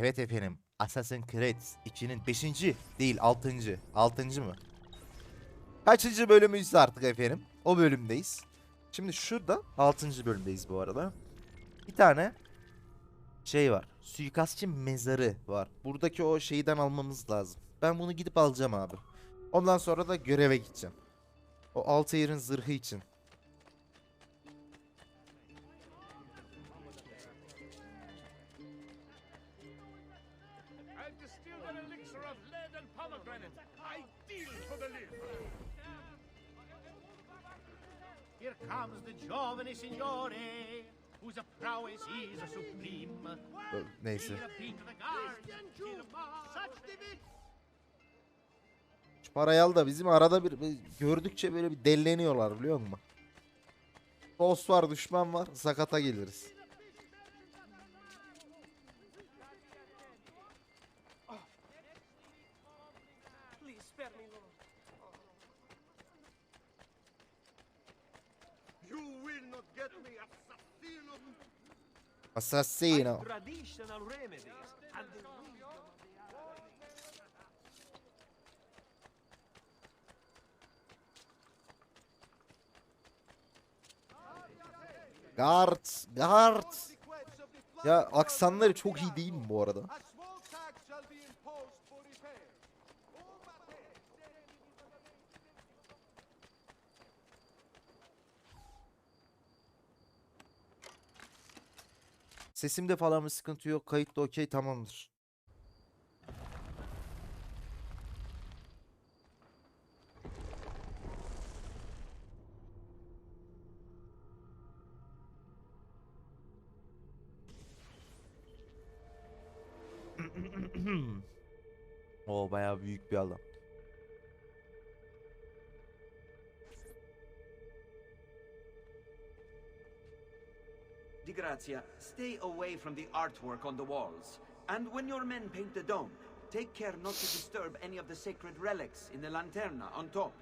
Evet efendim. Assassin's Creed 2'nin 5. değil 6. 6. mı? Kaçıncı bölümüyüz artık efendim? O bölümdeyiz. Şimdi şurada 6. bölümdeyiz bu arada. Bir tane şey var. Suikastçı mezarı var. Buradaki o şeyden almamız lazım. Ben bunu gidip alacağım abi. Ondan sonra da göreve gideceğim. O Altair'in zırhı için. Comes the giovane signore, whose prowess is supreme. Ö, Neyse. Şu parayı al da bizim arada bir, bir gördükçe böyle bir delleniyorlar biliyor musun? Dost var düşman var sakata geliriz. Please spare me, Lord. You will not get me, assassino. Assassino. Traditional remedies and the wisdom of the Guard. Guard. Ya aksanları çok iyi değil mi bu arada? Sesimde falan bir sıkıntı yok. Kayıt da okey tamamdır. O bayağı büyük bir alan. Di Grazia, stay away from the artwork on the walls. And when your men paint the dome, take care not to disturb any of the sacred relics in the lanterna on top.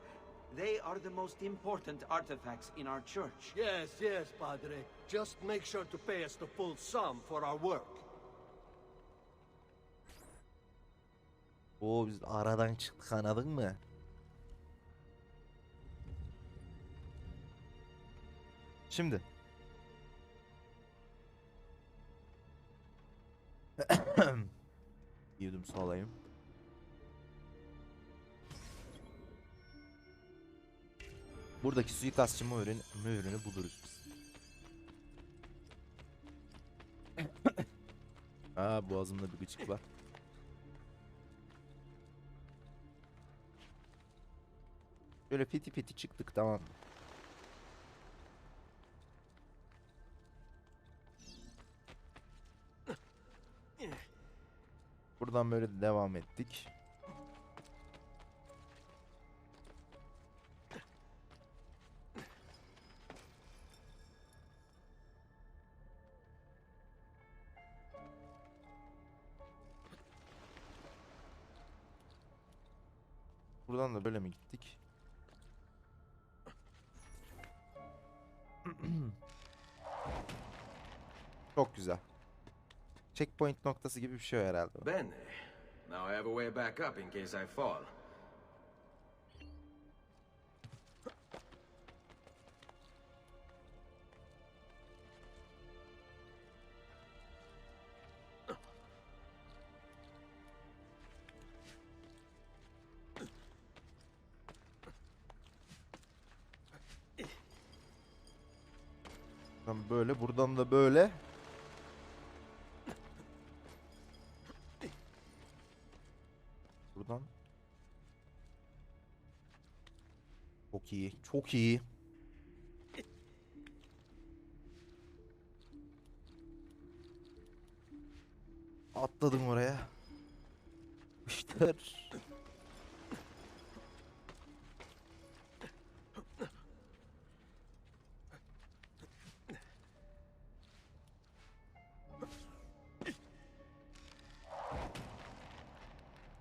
They are the most important artifacts in our church. Yes, yes, Padre. Just make sure to pay us the full sum for our work. Oo biz aradan çıktık anladın mı? Şimdi. Sağlayayım. Buradaki suikastçı mühürün, mühürünü buluruz biz. Aa boğazımda bir gıcık var. Böyle piti piti çıktık tamam. Buradan böyle devam ettik. Buradan da böyle mi gittik? Çok güzel. Checkpoint noktası gibi bir şey herhalde. bu. Bene. Now I have a way back up in case I fall. Buradan böyle, buradan da böyle. İyi, çok iyi. Atladım oraya. Yapıştır.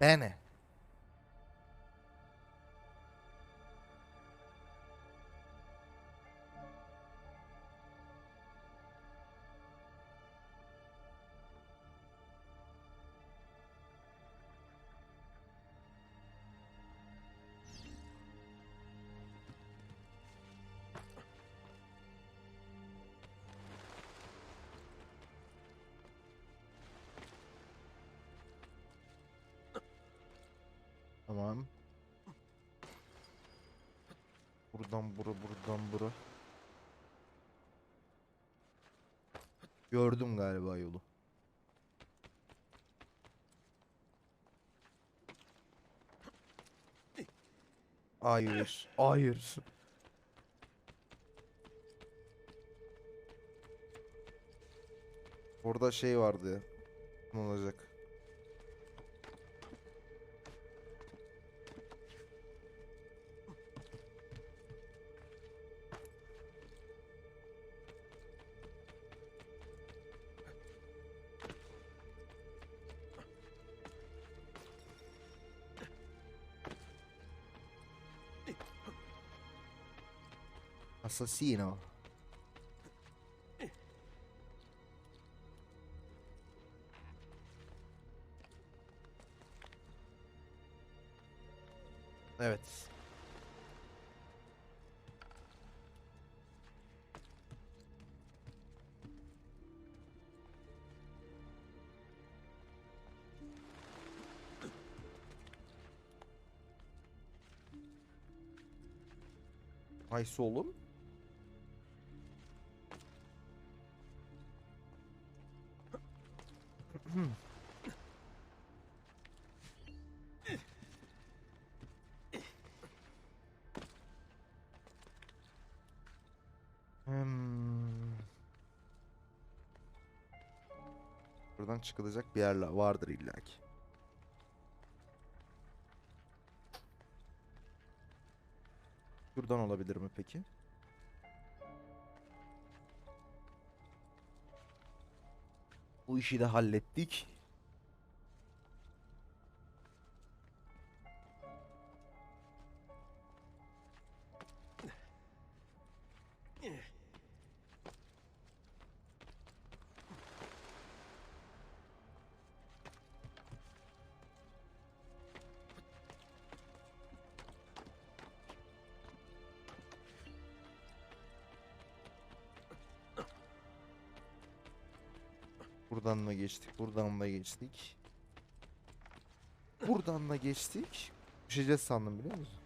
Bene. Tamam. Buradan bura, buradan bura. Gördüm galiba yolu. Hayır. Hayır. Orada şey vardı. Ne olacak? Assassino. Evet. Ay solum. Çıkılacak bir yer vardır illaki. Şuradan olabilir mi peki? Bu işi de hallettik. Geçtik, buradan da geçtik. Buradan da geçtik. Düşeceğiz sandım biliyor musun?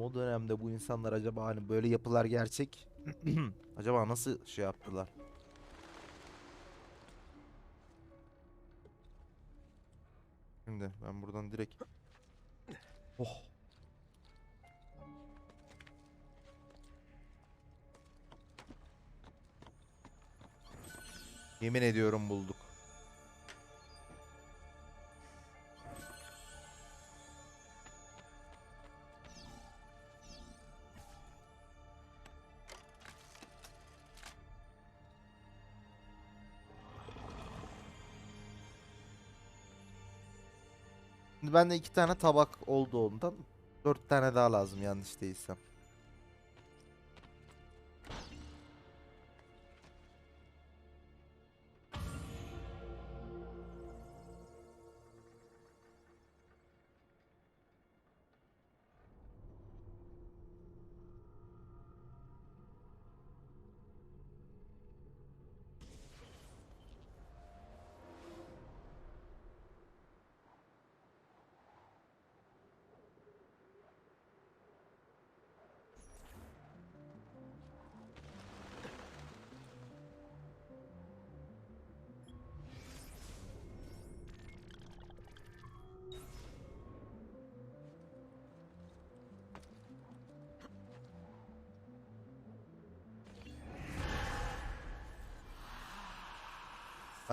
O dönemde bu insanlar acaba hani böyle yapılar gerçek acaba nasıl şey yaptılar? Yemin ediyorum bulduk. Şimdi bende iki tane tabak oldu ondan. Dört tane daha lazım yanlış değilsem.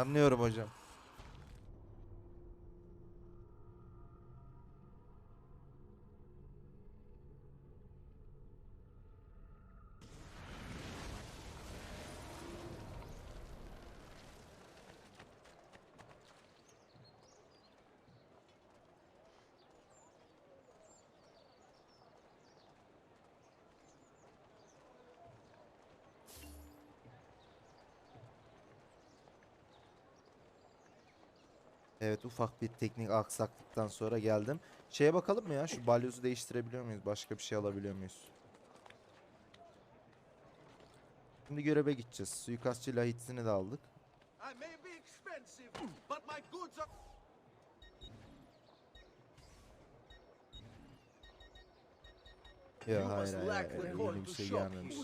Anlıyorum hocam. Evet ufak bir teknik aksaklıktan sonra geldim. Şeye bakalım mı ya? Şu balyozu değiştirebiliyor muyuz? Başka bir şey alabiliyor muyuz? Şimdi göreve gideceğiz. Suikastçı lahitsini de aldık. Ya hayır hayır, hayır, yeni bir şey gelmemiş.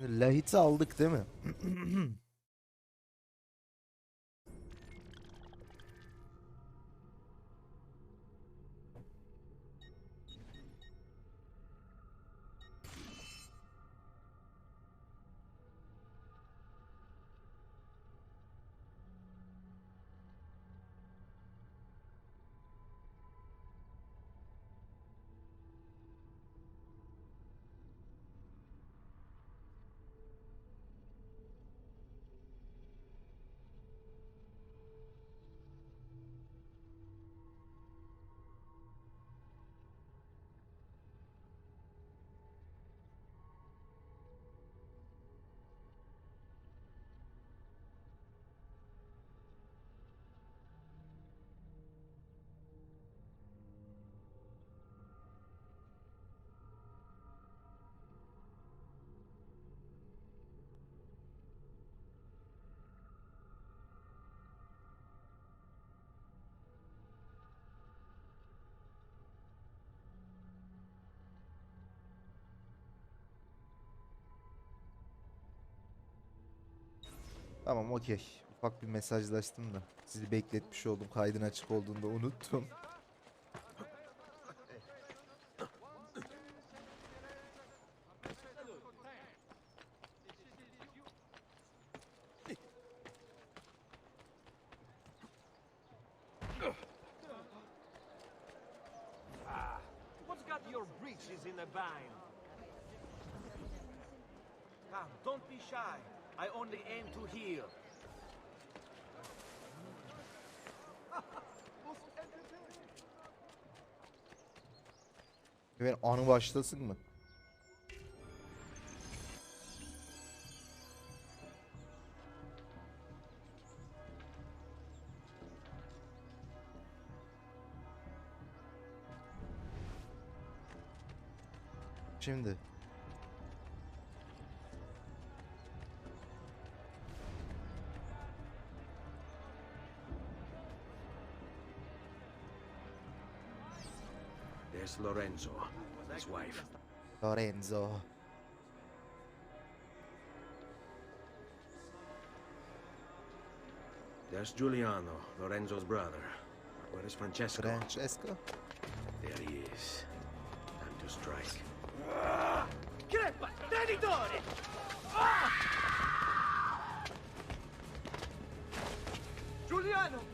Lahit'i aldık değil mi? Tamam okey. Ufak bir mesajlaştım da. Sizi bekletmiş oldum. Kaydın açık olduğunda unuttum. İn a bind? Come, don't be shy. I only aim to heal. Ve anı başlasın mı? Şimdi There's Lorenzo, his wife. Lorenzo. There's Giuliano, Lorenzo's brother. Where is Francesco? Francesco. There he is. Time to strike. Crepa! Traditore! Ah! Giuliano!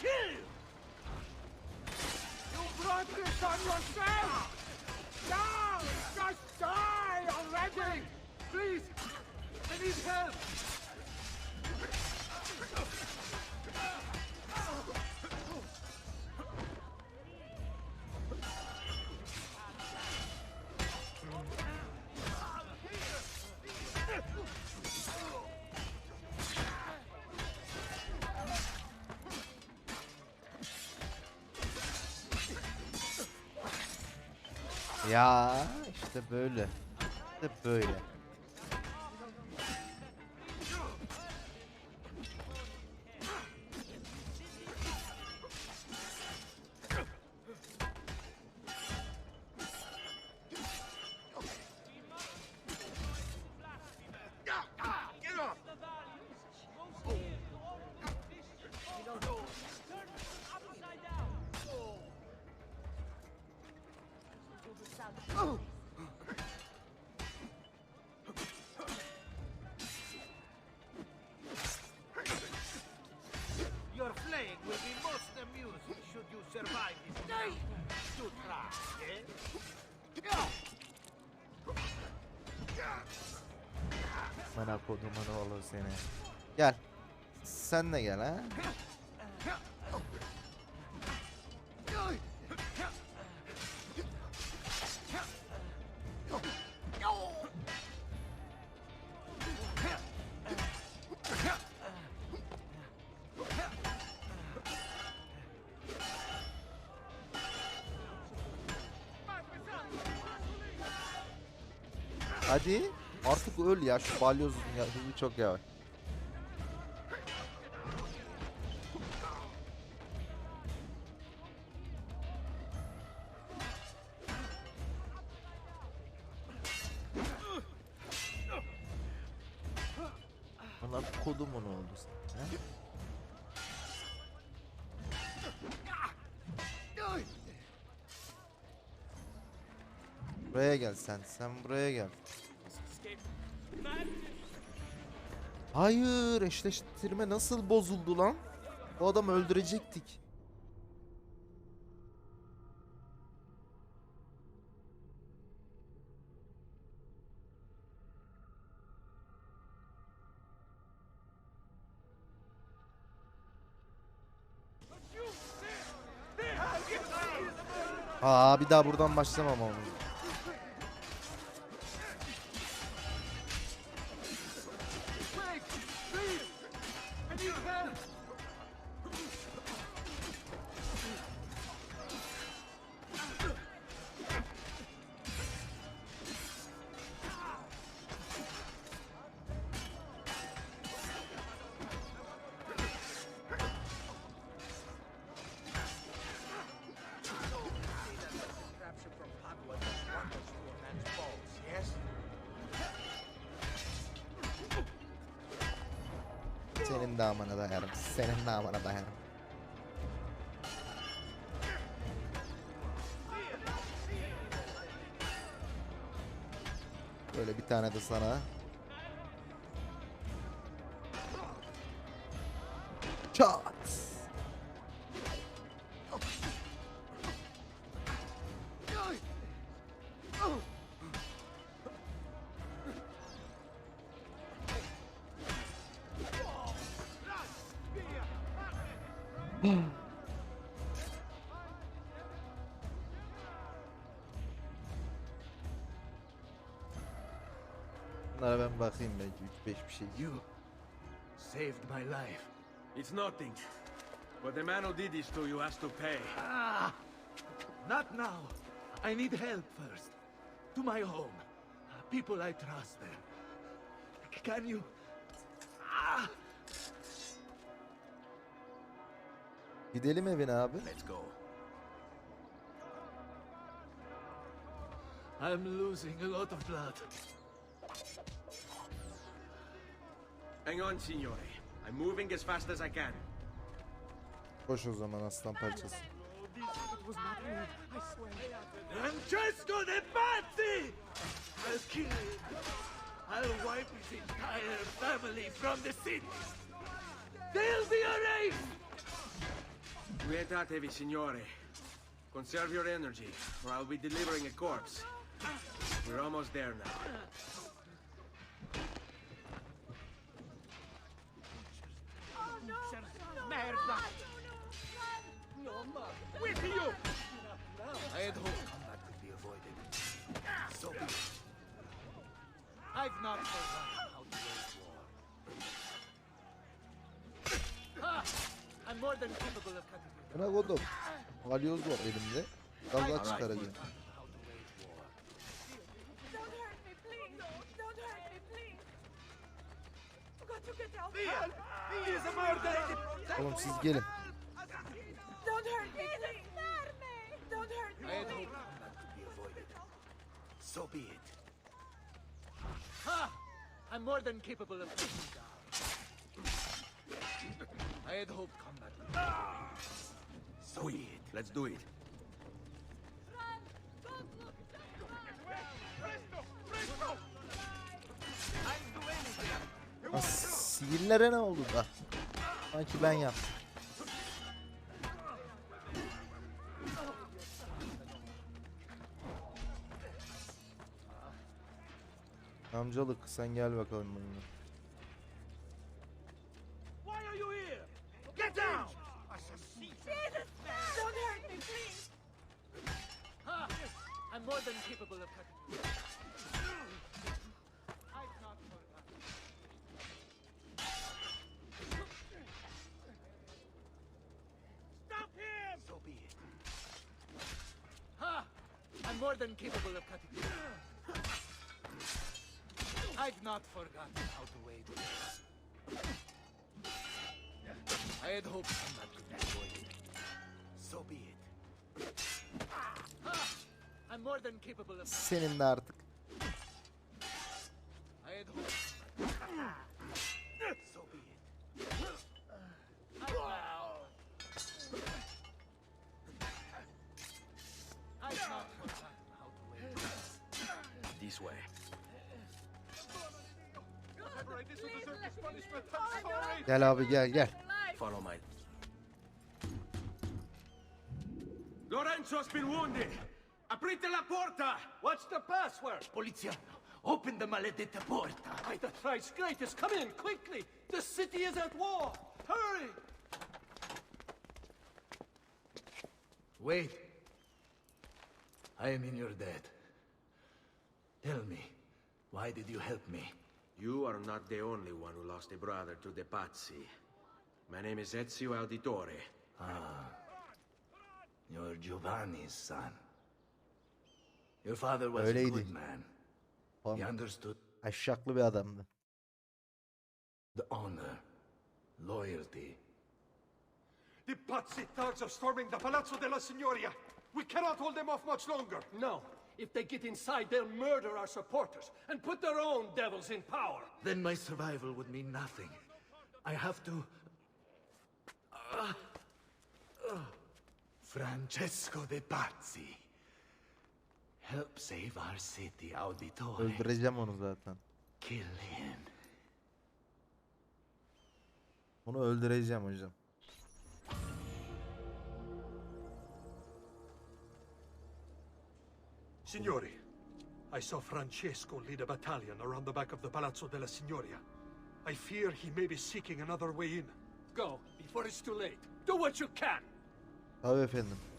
Kill! You brought this on yourself! Die already! Please! I need help! Ya işte böyle. İşte böyle. Kodumun oğlu seni. Gel. Sen de gel ha. Hadi. Artık öl ya şu balyozun ya hızı çok yavaş. Ulan kodumun oldu he? Buraya gel sen. Sen buraya gel. Hayır, eşleştirme nasıl bozuldu lan? Bu adamı öldürecektik. Aa bir daha buradan başlamam ama. Sana. Çat. Bunlara ben bakayım belki 3-5 bir şey. You saved my life. It's nothing. But the man who did this to you has to pay. Ah! Not now. I need help first. To my home. People I trust there. Can you... Ah! Gidelim evine abi. Let's go. I'm losing a lot of blood. Hang on, signore. I'm moving as fast as I can. Koş o zaman aslan parçası. Francesco de Pazzi! I'll kill him. I'll wipe his entire family from the city. They'll be erased! Quietate, signore. Conserve your energy, or I'll be delivering a corpse. We're almost there now. I've not forgotten how to wage war. Ah! I'm more than capable of cutting you Buna kodum. Balyoz var elimde. Alright. çıkaracağım. Don't hurt me, please. Don't hurt me, please. You got to get out. Via! He is a murderer! Oğlum siz gelin. Don't hurt me, please. Don't hurt me. So be it. Ha! I'm more than capable of taking you down. I had hoped combat would be avoided. So be it. Let's do it. Lan Sihirlere ne oldu da? Sanki ben yaptım. Amcalık sen gel bakalım benimle. This punishment, I'm sorry. Gel abi gel gel. Password? Poliziano, open the maledetta porta. By the thrice greatest, come in quickly. The city is at war. Hurry! Wait. I am in your debt. Tell me, why did you help me? You are not the only one who lost a brother to the Pazzi. My name is Ezio Auditore. Ah. You're Giovanni's son. Your father was a Öyleydi. good man. He Tamam. understood Aşşaklı bir adamdı. the honor, loyalty. The Pazzi thugs are storming the Palazzo della Signoria. We cannot hold them off much longer. No. If they get inside, they'll murder our supporters and put their own devils in power. Then my survival would mean nothing. I have to. Ah. Ah. Francesco de Pazzi. Help save our city, Auditore. Öldüreceğim onu zaten. Kill him. Onu öldüreceğim hocam. Signori, I saw Francesco lead a battalion around the back of the Palazzo della Signoria. I fear he may be seeking another way in. Go, before it's too late. Do what you can! Tabii efendim.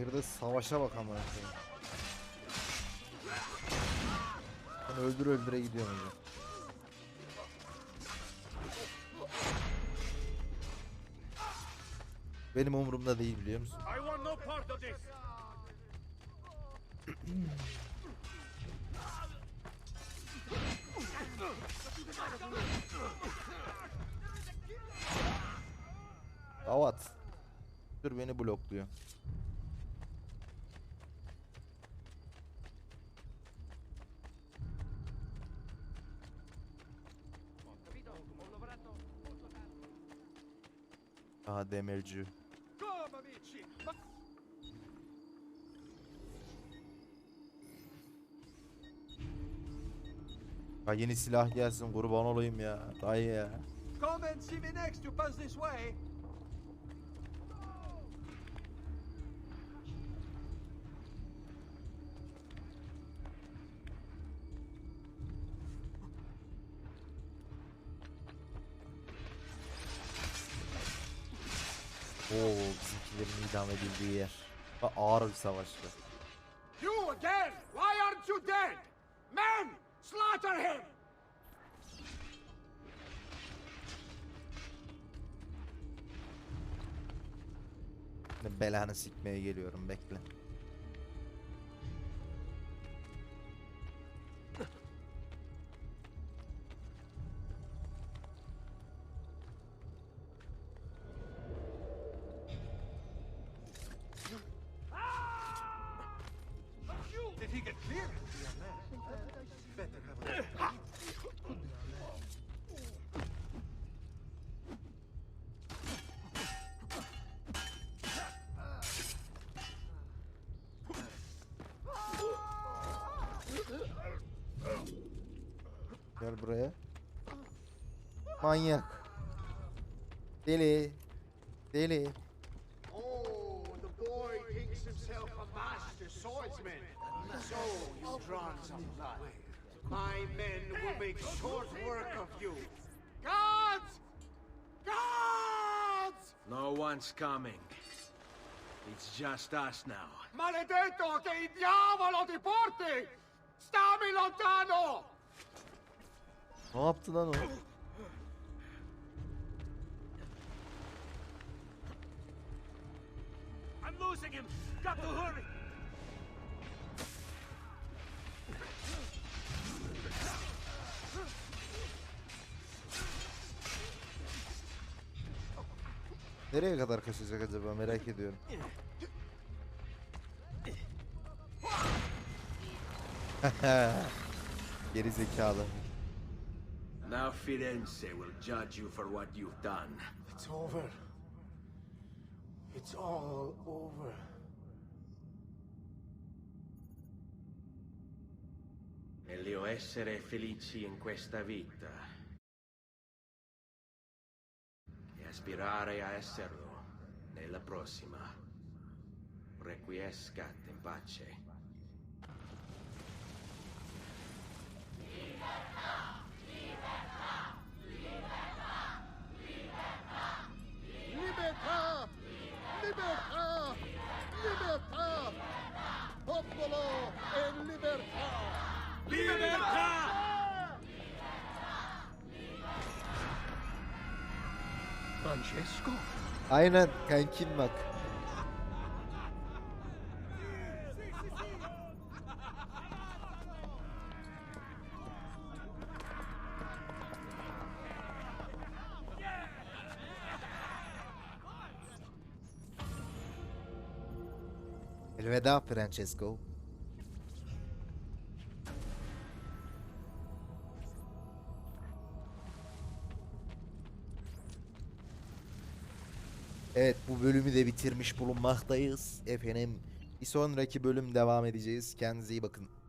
Bir de savaşa bak amına koyayım. Ben öldür öldüre gidiyorum hocam. Benim umurumda değil biliyor musun? I want no part of this! Avat. Dur beni blokluyor. Demirci. Ha yeni silah gelsin kurban olayım ya. Dayı ya. Come and see me next. You pass this way. Oo bizimkilerin idam edildiği yer. Ha, ağır bir savaştı. You again! Why aren't you dead? Men! Slaughter him! Belanı sikmeye geliyorum bekle. Buraya. Manyak. Deli. Deli. Oh, the boy thinks himself a master swordsman. So you've drawn some blood. My men will make short work of you. Guards! Guards! No one's coming. It's just us now. Maledetto che il diavolo ti porti! Stammi lontano! Ne yaptı lan o? I'm losing him! Got to hurry! Nereye kadar kaçacak acaba merak ediyorum. Geri zekalı. Now Firenze will judge you for what you've done. It's over. It's all over. Meglio essere felici in questa vita e aspirare a esserlo nella prossima. Requiescat in pace. Francesco? Aynen kankim bak. Elveda Francesco. Evet bu bölümü de bitirmiş bulunmaktayız. Efendim bir sonraki bölüm devam edeceğiz. Kendinize iyi bakın.